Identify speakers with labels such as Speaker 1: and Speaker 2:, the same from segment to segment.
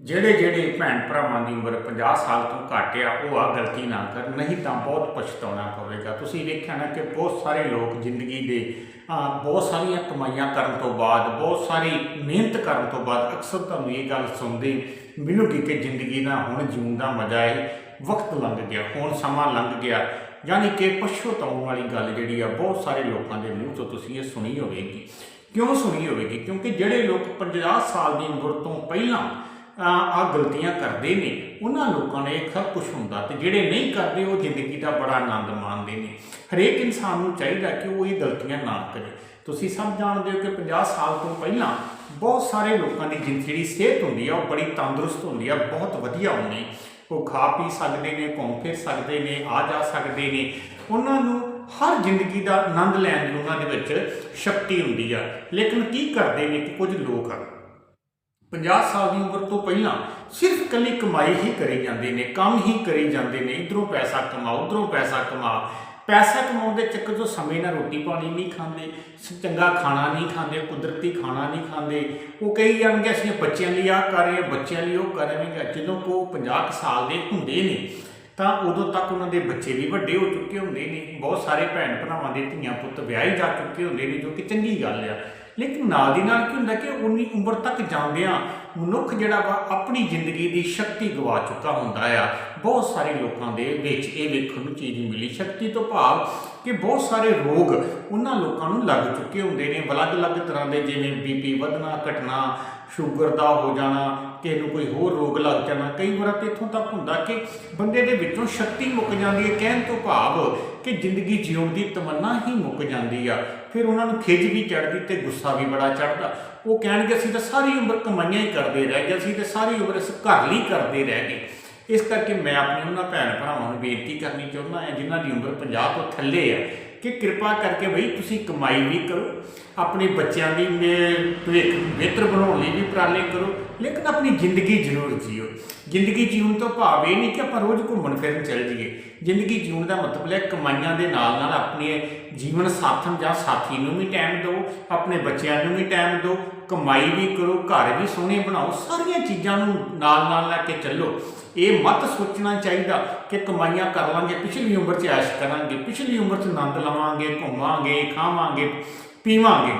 Speaker 1: ਜਿਹੜੇ ਜਿਹੜੇ ਭੈਣ ਭਰਾਵਾਂ ਦੀ ਉਮਰ 50 ਸਾਲ ਤੋਂ ਘੱਟ ਆ, ਉਹ ਆ ਗਲਤੀ ਨਾ ਕਰ, ਨਹੀਂ ਤਾਂ ਬਹੁਤ ਪਛਤਾਉਣਾ ਪਵੇਗਾ। ਤੁਸੀਂ ਵੇਖਿਆ ਨਾ ਕਿ ਬਹੁਤ ਸਾਰੇ ਲੋਕ ਜ਼ਿੰਦਗੀ ਦੇ ਬਹੁਤ ਸਾਰੀਆਂ ਕਮਾਈਆਂ ਕਰਨ ਤੋਂ ਬਾਅਦ, ਬਹੁਤ ਸਾਰੀ ਮਿਹਨਤ ਕਰਨ ਤੋਂ ਬਾਅਦ ਅਕਸਰ ਤੁਹਾਨੂੰ ਇਹ ਗੱਲ ਸੁਣਦੇ ਮਿਲੂਗੀ ਕਿ ਜ਼ਿੰਦਗੀ ਦਾ ਹੁਣ ਜਿਉਣ ਦਾ ਮਜ਼ਾ ਹੈ ਵਕਤ ਲੰਘ ਗਿਆ, ਹੁਣ ਸਮਾਂ ਲੰਘ ਗਿਆ। ਯਾਨੀ ਕਿ ਪਛਤਾਉਣ ਵਾਲੀ ਗੱਲ ਜਿਹੜੀ ਆ, ਬਹੁਤ ਸਾਰੇ ਲੋਕਾਂ ਦੇ ਮੂੰਹ ਤੋਂ ਤੁਸੀਂ ਇਹ ਸੁਣੀ ਹੋਵੇਗੀ। ਕਿਉਂ ਸੁਣੀ ਹੋਵੇਗੀ? ਕਿਉਂਕਿ ਜਿਹੜੇ ਲੋਕ 50 ਸਾਲ ਦੀ ਉਮਰ ਤੋਂ ਪਹਿਲਾਂ ਆ ਗਲਤੀਆਂ ਕਰਦੇ ਨੇ। ਉਹਨਾਂ ਲੋਕਾਂ ਨੇ ਸਭ ਕੁਝ ਹੁੰਦਾ ਤੇ ਜਿਹੜੇ ਨਹੀਂ ਕਰਦੇ, ਉਹ ਜ਼ਿੰਦਗੀ ਦਾ ਬੜਾ ਆਨੰਦ ਮਾਣਦੇ ਨੇ। ਹਰੇਕ ਇਨਸਾਨ ਨੂੰ ਚਾਹੀਦਾ ਕਿ ਉਹ ਇਹ ਗਲਤੀਆਂ ਨਾ ਕਰੇ। ਤੁਸੀਂ ਸਭ ਜਾਣਦੇ ਹੋ ਕਿ 50 ਸਾਲ ਤੋਂ ਪਹਿਲਾਂ ਬਹੁਤ ਸਾਰੇ ਲੋਕਾਂ ਦੀ ਜ਼ਿੰਦਗੀ ਜਿਹੜੀ ਸਿਹਤ ਹੁੰਦੀ ਆ, ਉਹ ਬੜੀ ਤੰਦਰੁਸਤ ਹੁੰਦੀ ਆ, ਬਹੁਤ ਵਧੀਆ ਹੁੰਦੀ। ਉਹ ਖਾ ਪੀ ਸਕਦੇ ਨੇ, ਘੁੰਮ ਫਿਰ ਸਕਦੇ ਨੇ, ਆ ਜਾ ਸਕਦੇ ਨੇ। ਉਹਨਾਂ ਨੂੰ ਹਰ ਜ਼ਿੰਦਗੀ ਦਾ ਆਨੰਦ ਲੈਣ ਦੀ ਉਹਨਾਂ ਦੇ ਵਿੱਚ ਸ਼ਕਤੀ ਹੁੰਦੀ ਆ। ਲੇਕਿਨ ਕੀ ਕਰਦੇ ਨੇ ਕਿ ਕੁਝ ਲੋਕ ਆ। 50 ਸਾਲ ਦੀ ਉਮਰ ਤੋਂ ਪਹਿਲਾਂ ਸਿਰਫ ਇਕੱਲੀ ਕਮਾਈ ਹੀ ਕਰੀ ਜਾਂਦੇ ਨੇ, ਕੰਮ ਹੀ ਕਰੀ ਜਾਂਦੇ ਨੇ, ਇਧਰੋਂ ਪੈਸਾ ਕਮਾ ਉਧਰੋਂ ਪੈਸਾ ਕਮਾ ਪੈਸਾ ਕਮਾਉਣ ਦੇ ਚੱਕਰ 'ਚ ਸਮੇਂ ਨਾਲ ਰੋਟੀ ਪਾਣੀ ਨਹੀਂ ਖਾਂਦੇ ਚੰਗਾ ਖਾਣਾ ਨਹੀਂ ਖਾਂਦੇ, ਕੁਦਰਤੀ ਖਾਣਾ ਨਹੀਂ ਖਾਂਦੇ। ਉਹ ਕਹੀ ਜਾਣਗੇ, ਅਸੀਂ ਬੱਚਿਆਂ ਲਈ ਆਹ ਕਰ ਰਹੇ ਹਾਂ, ਬੱਚਿਆਂ ਲਈ ਉਹ ਕਰਾਂਗੇ ਜਦੋਂ ਕੋ 50 ਕੁ ਸਾਲ ਦੇ ਹੁੰਦੇ ਨੇ, ਤਾਂ ਉਦੋਂ ਤੱਕ ਉਹਨਾਂ ਦੇ ਬੱਚੇ ਵੀ ਵੱਡੇ ਹੋ ਚੁੱਕੇ ਹੁੰਦੇ ਨੇ। ਬਹੁਤ ਸਾਰੇ ਭੈਣ ਭਰਾਵਾਂ ਦੇ ਧੀਆਂ ਪੁੱਤ ਵਿਆਹੇ ਜਾ ਚੁੱਕੇ ਹੁੰਦੇ ਨੇ, ਜੋ ਕਿ ਚੰਗੀ ਗੱਲ ਆ। ਲੇਕਿਨ ਨਾਲ ਦੀ ਨਾਲ ਕੀ ਹੁੰਦਾ ਕਿ ਉਨੀ ਉਮਰ ਤੱਕ ਜਾਂਦਿਆਂ ਮਨੁੱਖ ਜਿਹੜਾ ਵਾ ਆਪਣੀ ਜ਼ਿੰਦਗੀ ਦੀ ਸ਼ਕਤੀ ਗਵਾ ਚੁੱਕਾ ਹੁੰਦਾ ਆ। ਬਹੁਤ ਸਾਰੇ ਲੋਕਾਂ ਦੇ ਵਿੱਚ ਇਹ ਵੇਖਣ ਨੂੰ ਚੀਜ਼ ਮਿਲੀ। ਸ਼ਕਤੀ ਤੋਂ ਭਾਵ ਕਿ ਬਹੁਤ ਸਾਰੇ ਰੋਗ ਉਹਨਾਂ ਲੋਕਾਂ ਨੂੰ ਲੱਗ ਚੁੱਕੇ ਹੁੰਦੇ ਨੇ। ਅਲੱਗ-ਅਲੱਗ ਤਰ੍ਹਾਂ ਦੇ ਜਿਵੇਂ ਬੀਪੀ ਵਧਣਾ, ਘਟਣਾ, ਸ਼ੂਗਰ ਦਾ ਹੋ ਜਾਣਾ, ਕਿਸੇ ਨੂੰ ਕੋਈ ਹੋਰ ਰੋਗ ਲੱਗ ਜਾਣਾ। ਕਈ ਵਾਰ ਤਾਂ ਇੱਥੋਂ ਤੱਕ ਹੁੰਦਾ ਕਿ ਬੰਦੇ ਦੇ ਵਿੱਚੋਂ ਸ਼ਕਤੀ ਮੁੱਕ ਜਾਂਦੀ ਹੈ। ਕਹਿਣ ਤੋਂ ਭਾਵ ਕਿ ਜ਼ਿੰਦਗੀ ਜਿਉਣ ਦੀ ਤਮੰਨਾ ਹੀ ਮੁੱਕ ਜਾਂਦੀ ਆ। ਫਿਰ ਉਹਨਾਂ ਨੂੰ ਖਿੱਚ ਵੀ ਚੜਦੀ ਤੇ ਗੁੱਸਾ ਵੀ ਬੜਾ ਚੜਦਾ ਉਹ ਕਹਿਣਗੇ, ਅਸੀਂ ਤਾਂ ਸਾਰੀ ਉਮਰ ਕਮਾਈਆਂ ਹੀ ਕਰਦੇ ਰਹਿ ਗਏ, ਅਸੀਂ ਤਾਂ ਸਾਰੀ ਉਮਰ ਇਸ ਘਰ ਲਈ ਕਰਦੇ ਰਹਿ ਗਏ। ਇਸ ਕਰਕੇ ਮੈਂ ਆਪਣੇ ਉਹਨਾਂ ਭੈਣ ਭਰਾਵਾਂ ਨੂੰ ਬੇਨਤੀ ਕਰਨੀ ਚਾਹੁੰਦਾ ਹਾਂ, ਜਿਨ੍ਹਾਂ ਦੀ ਉਮਰ 50 ਤੋਂ ਥੱਲੇ ਆ, ਕਿ ਕਿਰਪਾ ਕਰਕੇ ਬਈ ਤੁਸੀਂ ਕਮਾਈ ਵੀ ਕਰੋ, ਆਪਣੇ ਬੱਚਿਆਂ ਦੀ ਮੇ- ਭਵਿੱਖ ਬਿਹਤਰ ਬਣਾਉਣ ਲਈ ਵੀ ਉਪਰਾਲੇ ਕਰੋ, ਲੇਕਿਨ ਆਪਣੀ ਜ਼ਿੰਦਗੀ ਜ਼ਰੂਰ ਜੀਓ। ਜ਼ਿੰਦਗੀ ਜੀਉਣ ਤੋਂ ਭਾਵ ਇਹ ਨਹੀਂ ਕਿ ਆਪਾਂ ਰੋਜ਼ ਘੁੰਮਣ ਫਿਰਨ ਚੱਲ ਜਾਈਏ। ਜ਼ਿੰਦਗੀ ਜੀਉਣ ਦਾ ਮਤਲਬ ਹੈ ਕਮਾਈਆਂ ਦੇ ਨਾਲ ਨਾਲ ਆਪਣੇ ਜੀਵਨ ਸਾਥਣ ਜਾਂ ਸਾਥੀ ਨੂੰ ਵੀ ਟਾਈਮ ਦਿਓ, ਆਪਣੇ ਬੱਚਿਆਂ ਨੂੰ ਵੀ ਟਾਈਮ ਦਿਓ ਕਮਾਈ ਵੀ ਕਰੋ, ਘਰ ਵੀ ਸੋਹਣੇ ਬਣਾਓ, ਸਾਰੀਆਂ ਚੀਜ਼ਾਂ ਨੂੰ ਨਾਲ ਨਾਲ ਲੈ ਕੇ ਚੱਲੋ। ਇਹ ਮਤ ਸੋਚਣਾ ਚਾਹੀਦਾ ਕਿ ਕਮਾਈਆਂ ਕਰ ਲਾਂਗੇ, ਪਿਛਲੀ ਉਮਰ 'ਚ ਐਸ਼ ਕਰਾਂਗੇ, ਪਿਛਲੀ ਉਮਰ 'ਚ ਆਨੰਦ ਲਵਾਂਗੇ, ਘੁੰਮਾਂਗੇ, ਖਾਵਾਂਗੇ, ਪੀਵਾਂਗੇ।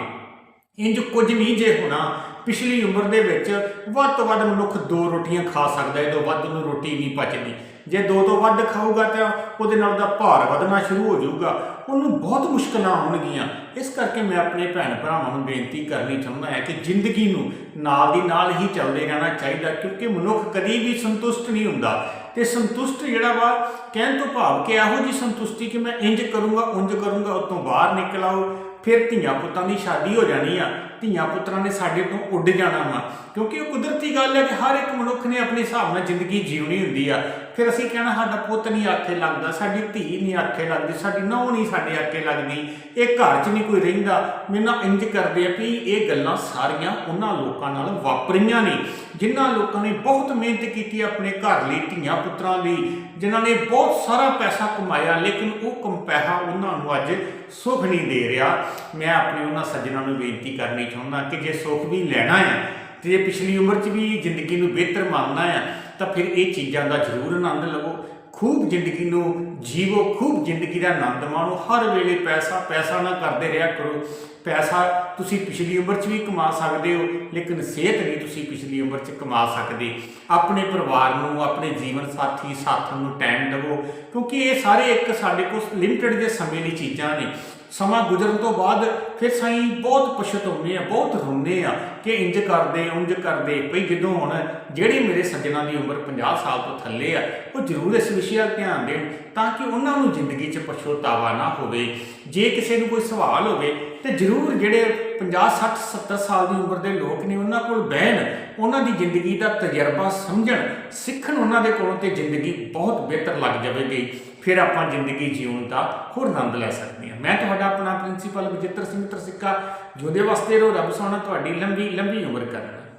Speaker 1: ਇੰਜ ਕੁਝ ਨਹੀਂ ਜੇ ਹੋਣਾ, ਪਿਛਲੀ ਉਮਰ ਦੇ ਵਿੱਚ ਵੱਧ ਤੋਂ ਵੱਧ ਮਨੁੱਖ ਦੋ ਰੋਟੀਆਂ ਖਾ ਸਕਦਾ ਹੈ ਤੋਂ ਵੱਧ ਉਹਨੂੰ ਰੋਟੀ ਨਹੀਂ ਪਚਦੀ। ਜੇ ਦੋ ਤੋਂ ਵੱਧ ਖਾਊਗਾ ਤਾਂ ਉਹਦੇ ਨਾਲ ਦਾ ਭਾਰ ਵਧਣਾ ਸ਼ੁਰੂ ਹੋ ਜਾਊਗਾ। ਉਹਨੂੰ ਬਹੁਤ ਮੁਸ਼ਕਲਾਂ ਆਉਣਗੀਆਂ। ਇਸ ਕਰਕੇ ਮੈਂ ਆਪਣੇ ਭੈਣ ਭਰਾਵਾਂ ਨੂੰ ਬੇਨਤੀ ਕਰਨੀ ਚਾਹੁੰਦਾ ਹਾਂ ਕਿ ਜ਼ਿੰਦਗੀ ਨੂੰ ਨਾਲ ਦੀ ਨਾਲ ਹੀ ਚੱਲਦੇ ਰਹਿਣਾ ਚਾਹੀਦਾ, ਕਿਉਂਕਿ ਮਨੁੱਖ ਕਦੀ ਵੀ ਸੰਤੁਸ਼ਟ ਨਹੀਂ ਹੁੰਦਾ। ਤੇ ਸੰਤੁਸ਼ਟ ਜਿਹੜਾ ਵਾ, ਕਹਿਣ ਤੋਂ ਭਾਵ ਕਿ ਇਹੋ ਜੀ ਸੰਤੁਸ਼ਟੀ ਕਿ ਮੈਂ ਇੰਜ ਕਰੂੰਗਾ ਉਂਝ ਕਰੂੰਗਾ, ਉਤੋਂ ਬਾਹਰ ਨਿਕਲ ਆਓ, ਫਿਰ ਧੀਆਂ ਪੁੱਤਾਂ ਦੀ ਸ਼ਾਦੀ ਹੋ ਜਾਣੀ ਆ। ਧੀਆਂ ਪੁੱਤਰਾਂ ਨੇ ਸਾਡੇ ਤੋਂ ਉੱਡ ਜਾਣਾ ਵਾ। ਕਿਉਂਕਿ ਉਹ ਕੁਦਰਤੀ ਗੱਲ ਹੈ ਕਿ ਹਰ ਇੱਕ ਮਨੁੱਖ ਨੇ ਆਪਣੇ ਹਿਸਾਬ ਨਾਲ ਜ਼ਿੰਦਗੀ ਜੀਉਣੀ ਹੁੰਦੀ ਆ। ਫਿਰ ਅਸੀਂ ਕਹਿਣਾ ਸਾਡਾ ਪੁੱਤ ਨਹੀਂ ਆਖੇ ਲੱਗਦਾ, ਸਾਡੀ ਧੀ ਨਹੀਂ ਆਖੇ ਲੱਗਦੀ, ਸਾਡੀ ਨੌਂ ਨਹੀਂ ਸਾਡੇ ਆਖੇ ਲੱਗਦੀ, ਇਹ ਘਰ 'ਚ ਨਹੀਂ ਕੋਈ ਰਹਿੰਦਾ। ਮੇਰੇ ਨਾਲ ਇੰਜ ਕਰਦੇ ਆ ਵੀ ਇਹ ਗੱਲਾਂ ਸਾਰੀਆਂ ਉਹਨਾਂ ਲੋਕਾਂ ਨਾਲ ਵਾਪਰੀਆਂ ਨੇ, ਜਿਨ੍ਹਾਂ ਲੋਕਾਂ ਨੇ ਬਹੁਤ ਮਿਹਨਤ ਕੀਤੀ ਆਪਣੇ ਘਰ ਲਈ, ਧੀਆਂ ਪੁੱਤਰਾਂ ਲਈ, ਜਿਨ੍ਹਾਂ ਨੇ ਬਹੁਤ ਸਾਰਾ ਪੈਸਾ ਕਮਾਇਆ, ਲੇਕਿਨ ਉਹ ਕਮ ਪੈਸਾ ਉਹਨਾਂ ਨੂੰ ਅੱਜ ਸੁੱਖ ਨਹੀਂ ਦੇ ਰਿਹਾ। ਮੈਂ ਆਪਣੇ ਉਹਨਾਂ ਸੱਜਣਾਂ ਨੂੰ ਬੇਨਤੀ ਕਰਨੀ ਚਾਹੁੰਦਾ ਕਿ ਜੇ ਸੁੱਖ ਵੀ ਲੈਣਾ ਹੈ, ਤੇ ਜੇ ਪਿਛਲੀ ਉਮਰ 'ਚ ਵੀ ਜ਼ਿੰਦਗੀ ਨੂੰ ਬਿਹਤਰ ਮੰਨਣਾ ਹੈ ਤਾਂ ਫਿਰ ਇਹ ਚੀਜ਼ਾਂ ਦਾ ਜ਼ਰੂਰ ਆਨੰਦ ਲਵੋ। ਖੂਬ ਜ਼ਿੰਦਗੀ ਨੂੰ ਜੀਵੋ, ਖੂਬ ਜ਼ਿੰਦਗੀ ਦਾ ਆਨੰਦ ਮਾਣੋ। ਹਰ ਵੇਲੇ ਪੈਸਾ ਪੈਸਾ ਨਾ ਕਰਦੇ ਰਿਹਾ ਕਰੋ। ਪੈਸਾ ਤੁਸੀਂ ਪਿਛਲੀ ਉਮਰ 'ਚ ਵੀ ਕਮਾ ਸਕਦੇ ਹੋ, ਲੇਕਿਨ ਸਿਹਤ ਨਹੀਂ ਤੁਸੀਂ ਪਿਛਲੀ ਉਮਰ 'ਚ ਕਮਾ ਸਕਦੇ। ਆਪਣੇ ਪਰਿਵਾਰ ਨੂੰ, ਆਪਣੇ ਜੀਵਨ ਸਾਥੀ, ਸਾਥਣ ਨੂੰ ਟਾਈਮ ਦਿਵੋ, ਕਿਉਂਕਿ ਇਹ ਸਾਰੇ ਇੱਕ ਸਾਡੇ ਕੋਲ ਲਿਮਟਿਡ ਦੇ ਸਮੇਂ ਦੀ ਚੀਜ਼ਾਂ ਨੇ। ਸਮਾਂ ਗੁਜ਼ਰਨ ਤੋਂ ਬਾਅਦ ਫਿਰ ਸਾਈਂ ਬਹੁਤ ਪਛਤਾਉਂਦੇ ਆ, ਬਹੁਤ ਰੋਂਦੇ ਆ ਕਿ ਇੰਜ ਕਰਦੇ ਉਂਝ ਕਰਦੇ। ਭਈ ਜਦੋਂ ਹੁਣ ਜਿਹੜੇ ਮੇਰੇ ਸੱਜਣਾ ਦੀ ਉਮਰ 50 ਸਾਲ ਤੋਂ ਥੱਲੇ ਆ, ਉਹ ਜ਼ਰੂਰ ਇਸ ਵਿਸ਼ੇ ਵੱਲ ਧਿਆਨ ਦੇਣ ਤਾਂ ਕਿ ਉਹਨਾਂ ਨੂੰ ਜ਼ਿੰਦਗੀ 'ਚ ਪਛਤਾਵਾ ਨਾ ਹੋਵੇ। ਜੇ ਕਿਸੇ ਨੂੰ ਕੋਈ ਸਵਾਲ ਹੋਵੇ ਤੇ ਜ਼ਰੂਰ ਜਿਹੜੇ 50 60 70 ਸਾਲ ਦੀ ਉਮਰ ਦੇ ਲੋਕ ਨੇ ਉਹਨਾਂ ਕੋਲ ਬਹਿਣ, ਉਹਨਾਂ ਦੀ ਜ਼ਿੰਦਗੀ ਦਾ ਤਜਰਬਾ ਸਮਝਣ, ਸਿੱਖਣ ਉਹਨਾਂ ਦੇ ਕੋਲੋਂ ਤੇ ਜ਼ਿੰਦਗੀ ਬਹੁਤ ਬਿਹਤਰ ਲੱਗ ਜਾਵੇਗੀ। ਫਿਰ ਆਪਾਂ ਜ਼ਿੰਦਗੀ ਜਿਉਣ ਦਾ ਹੋਰ ਆਨੰਦ ਲੈ ਸਕਦੇ ਹਾਂ। ਮੈਂ ਤੁਹਾਡਾ ਆਪਣਾ ਪ੍ਰਿੰਸੀਪਲ ਬਜਿੱਤਰ ਸਿੰਘ ਤਰਸਿੱਕਾ ਜੋਦੇ ਵਾਸਤੇ ਰੋ ਰੱਬ ਸੋਹਣਾ ਤੁਹਾਡੀ ਲੰਬੀ ਲੰਬੀ ਉਮਰ ਕਰਨਾ।